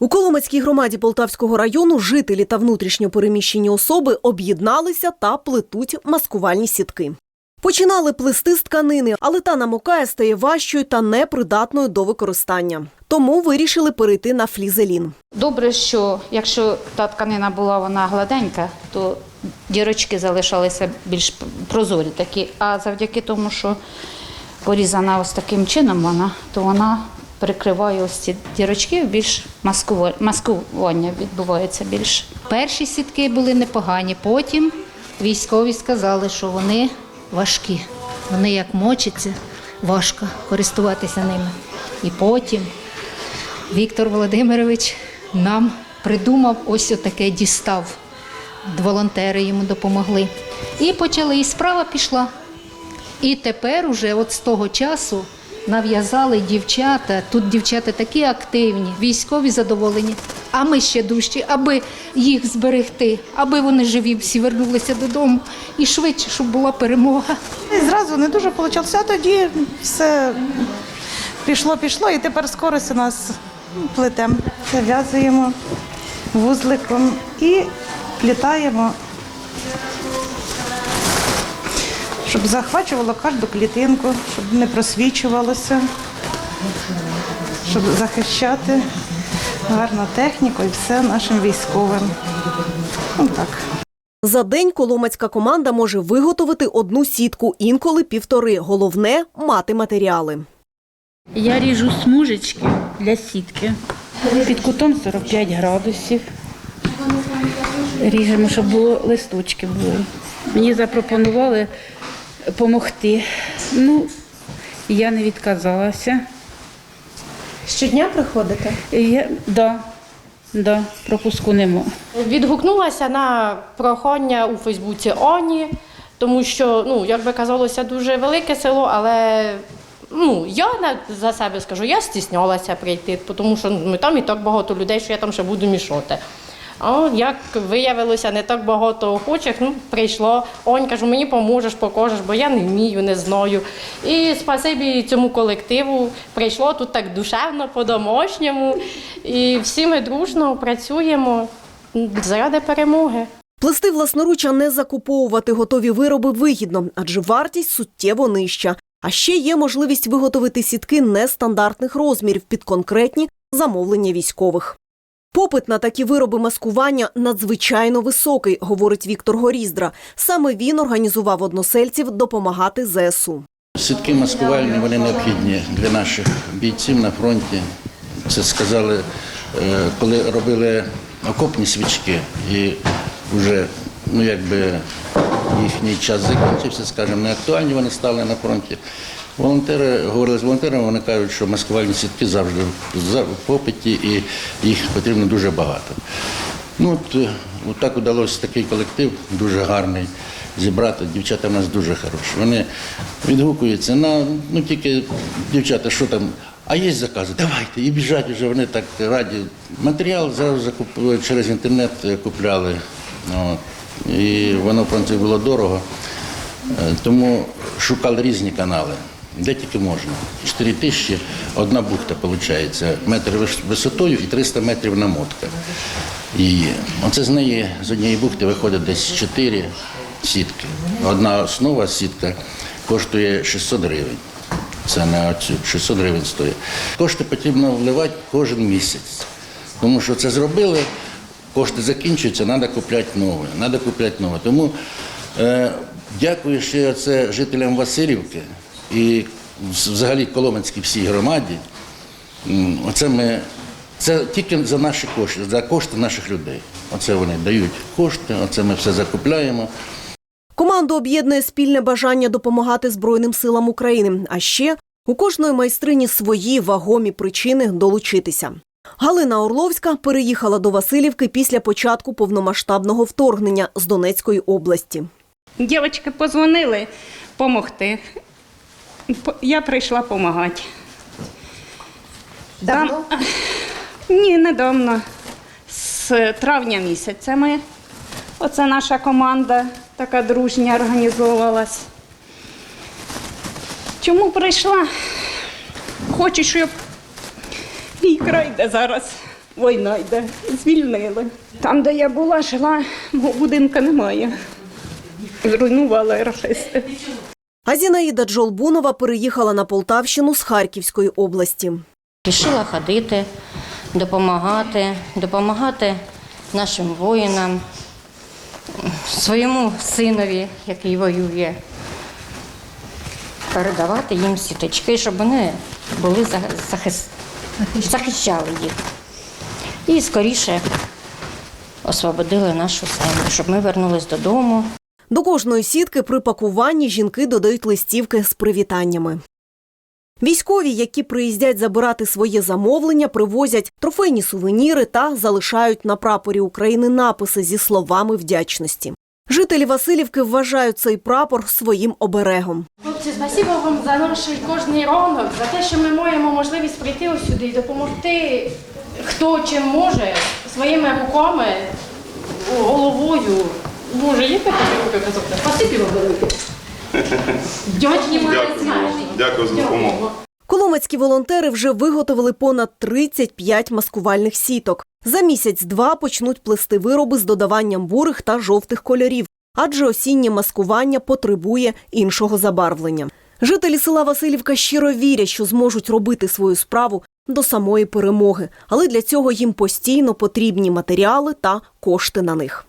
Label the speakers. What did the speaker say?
Speaker 1: У Коломацькій громаді Полтавського району жителі та внутрішньо переміщені особи об'єдналися та плетуть маскувальні сітки. Починали плести з тканини, але та намокає стає важчою та непридатною до використання. Тому вирішили перейти на флізелін.
Speaker 2: Добре, що якщо та тканина була вона гладенька, то дірочки залишалися більш прозорі такі. А завдяки тому, що порізана ось таким чином вона, то вона прикриває ось ці дірочки, більш маскування відбувається більше. Перші сітки були непогані, потім військові сказали, що вони важкі. Вони як мочаться, важко користуватися ними. І потім Віктор Володимирович нам придумав ось отаке дістав. Волонтери йому допомогли. І почали, і справа пішла. І тепер уже от з того часу нав'язали дівчата. Тут дівчата такі активні, військові задоволені. А ми ще дужчі, аби їх зберегти, аби вони живі всі вернулися додому і швидше, щоб була перемога.
Speaker 3: І зразу не дуже вийшло, а тоді все пішло, пішло, і тепер скорость у нас плетемо. Зав'язуємо вузликом і плітаємо, щоб захвачувало кожну клітинку, щоб не просвічувалося, щоб захищати гарну техніку і все нашим військовим. Ну, так.
Speaker 1: За день коломацька команда може виготовити одну сітку, інколи півтори. Головне мати матеріали.
Speaker 4: Я ріжу смужечки для сітки під кутом 45 градусів. Ріжемо, щоб було листочки були. Мені запропонували допомогти. Ну, я не відказалася.
Speaker 5: Щодня приходите?
Speaker 4: Я, да, да, пропуску нема.
Speaker 5: Відгукнулася на прохання у Фейсбуці Оні, тому що, ну, як би казалося, дуже велике село, але ну, я на- за себе скажу, я стіснялася прийти, тому що ну, там і так багато людей, що я там ще буду мішати. А як виявилося, не так багато охочих, ну, прийшло. Онь, кажу, мені поможеш, покажеш, бо я не вмію, не знаю. І спасибі цьому колективу прийшло тут так душевно, по-домашньому. І всі ми дружно працюємо заради перемоги.
Speaker 1: Плести власноруч, а не закуповувати готові вироби вигідно, адже вартість суттєво нижча. А ще є можливість виготовити сітки нестандартних розмірів під конкретні замовлення військових. Попит на такі вироби маскування надзвичайно високий, говорить Віктор Горіздра. Саме він організував односельців допомагати ЗСУ.
Speaker 6: Сітки маскувальні вони необхідні для наших бійців на фронті. Це сказали, е, коли робили окопні свічки, і вже ну якби їхній час закінчився, скажімо, не актуальні вони стали на фронті. Волонтери говорили з волонтерами, вони кажуть, що маскувальні сітки завжди в попиті і їх потрібно дуже багато. Ну от, е, от так вдалося такий колектив, дуже гарний зібрати. Дівчата в нас дуже хороші. Вони відгукуються на ну тільки дівчата, що там, а є закази, давайте, і біжать вже, вони так раді. Матеріал зразу закуп- через інтернет е, купляли. От. І воно в принципі було дорого. Е, Тому шукали різні канали, де тільки можна. 4 тисячі, одна бухта виходить, метр висотою і 300 метрів намотка. І оце з неї, з однієї бухти виходить десь 4 сітки. Одна основа сітка коштує 600 гривень. Це на оцю 600 гривень стоїть. Кошти потрібно вливати кожен місяць. Тому що це зробили, кошти закінчуються, треба купляти нове. Треба купляти нове. Тому е, дякую ще це жителям Васильівки і взагалі Коломенській всій громаді. Оце ми, це тільки за наші кошти, за кошти наших людей. Оце вони дають кошти, оце ми все закупляємо.
Speaker 1: Команду об'єднує спільне бажання допомагати Збройним силам України. А ще у кожної майстрині свої вагомі причини долучитися. Галина Орловська переїхала до Васильівки після початку повномасштабного вторгнення з Донецької області.
Speaker 7: Дівчатки позвонили допомогти. Я прийшла допомагати.
Speaker 5: Давно?
Speaker 7: Ні, недавно. З травня місяця ми. Оце наша команда така дружня організовувалась. Чому прийшла? Хочу, щоб мій край, де зараз війна йде, звільнили. Там, де я була, жила, мого будинку немає. Зруйнували рашисти.
Speaker 1: А Зінаїда Джолбунова переїхала на Полтавщину з Харківської області.
Speaker 8: Рішила ходити, допомагати, допомагати нашим воїнам, своєму синові, який воює, передавати їм сіточки, щоб вони були за- захис- захищали їх. І скоріше освободили нашу землю, щоб ми вернулись додому.
Speaker 1: До кожної сітки при пакуванні жінки додають листівки з привітаннями. Військові, які приїздять забирати своє замовлення, привозять трофейні сувеніри та залишають на прапорі України написи зі словами вдячності. Жителі Васильівки вважають цей прапор своїм оберегом.
Speaker 5: Хлопці, спасибо вам за наш кожний ранок, за те, що ми маємо можливість прийти сюди і допомогти, хто чим може, своїми руками, головою. Боже, тобі руки казати? Спасибі вам велике. Дякую,
Speaker 9: Дякую. Дякую за допомогу.
Speaker 1: Коломацькі волонтери вже виготовили понад 35 маскувальних сіток. За місяць-два почнуть плести вироби з додаванням бурих та жовтих кольорів, адже осіннє маскування потребує іншого забарвлення. Жителі села Васильівка щиро вірять, що зможуть робити свою справу до самої перемоги, але для цього їм постійно потрібні матеріали та кошти на них.